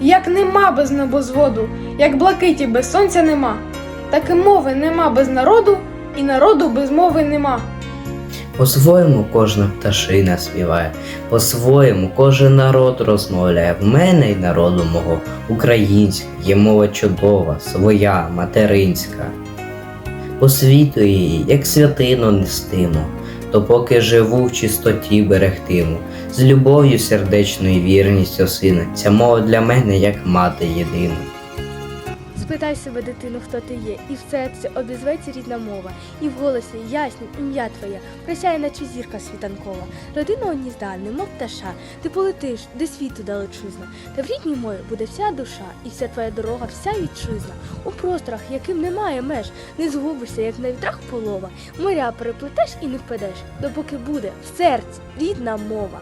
як нема без небозводу, як блакиті без сонця нема, так і мови нема без народу, і народу без мови нема. По-своєму кожна пташина співає, по-своєму кожен народ розмовляє. В мене й народу мого українська, є мова чудова, своя, материнська. По світу її, як святину нестимо, то поки живу в чистоті берегтиму, з любов'ю сердечною вірністю сина, ця мова для мене як мати єдина. Спитай себе, дитину, хто ти є, і в серці обізветься рідна мова, і в голосі ясні ім'я твоє, просяє, наче зірка світанкова. Родина гнізда, немов пташа, ти полетиш, де світу далечизна, та в рідній мові буде вся душа, і вся твоя дорога, вся вітчизна. У просторах, яким немає меж, не згубишся, як на вітрах полова, моря переплетеш і не впадеш, допоки буде в серці рідна мова.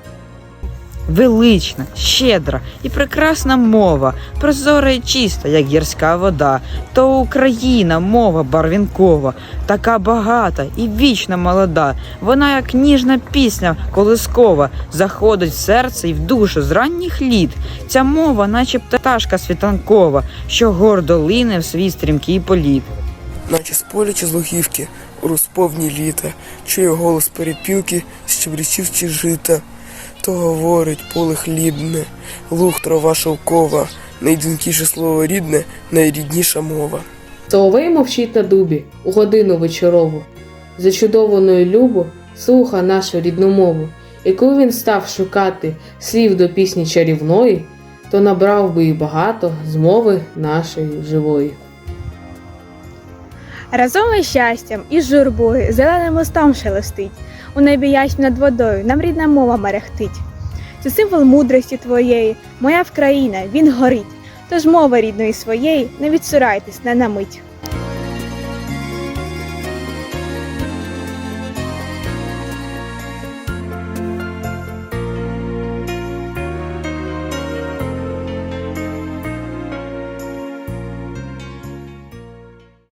Велична, щедра і прекрасна мова, прозора і чиста, як гірська вода, то Україна, мова барвінкова, така багата і вічно молода. Вона, як ніжна пісня колискова, заходить в серце і в душу з ранніх літ. Ця мова, наче пташка світанкова, що гордо лине в свій стрімкий політ. наче з поля чи з лугівки, у розповні літа, чує голос перепілки, щебречів чи жита. То говорить поле хлібне, луг трава шовкова, найдзвінкіше слово рідне, найрідніша мова. Соловей мовчить на дубі у годину вечорову, зачудованою любо слуха нашу рідну мову. І коли він став шукати слів до пісні чарівної, то набрав би і багато з мови нашої живої. Разом із щастям і журбою зеленим мостом шелестить. У небі ясні над водою нам рідна мова мерехтить. Це символ мудрості твоєї, моя Вкраїна, він горить. Тож мови рідної своєї не відсурайтесь не на мить.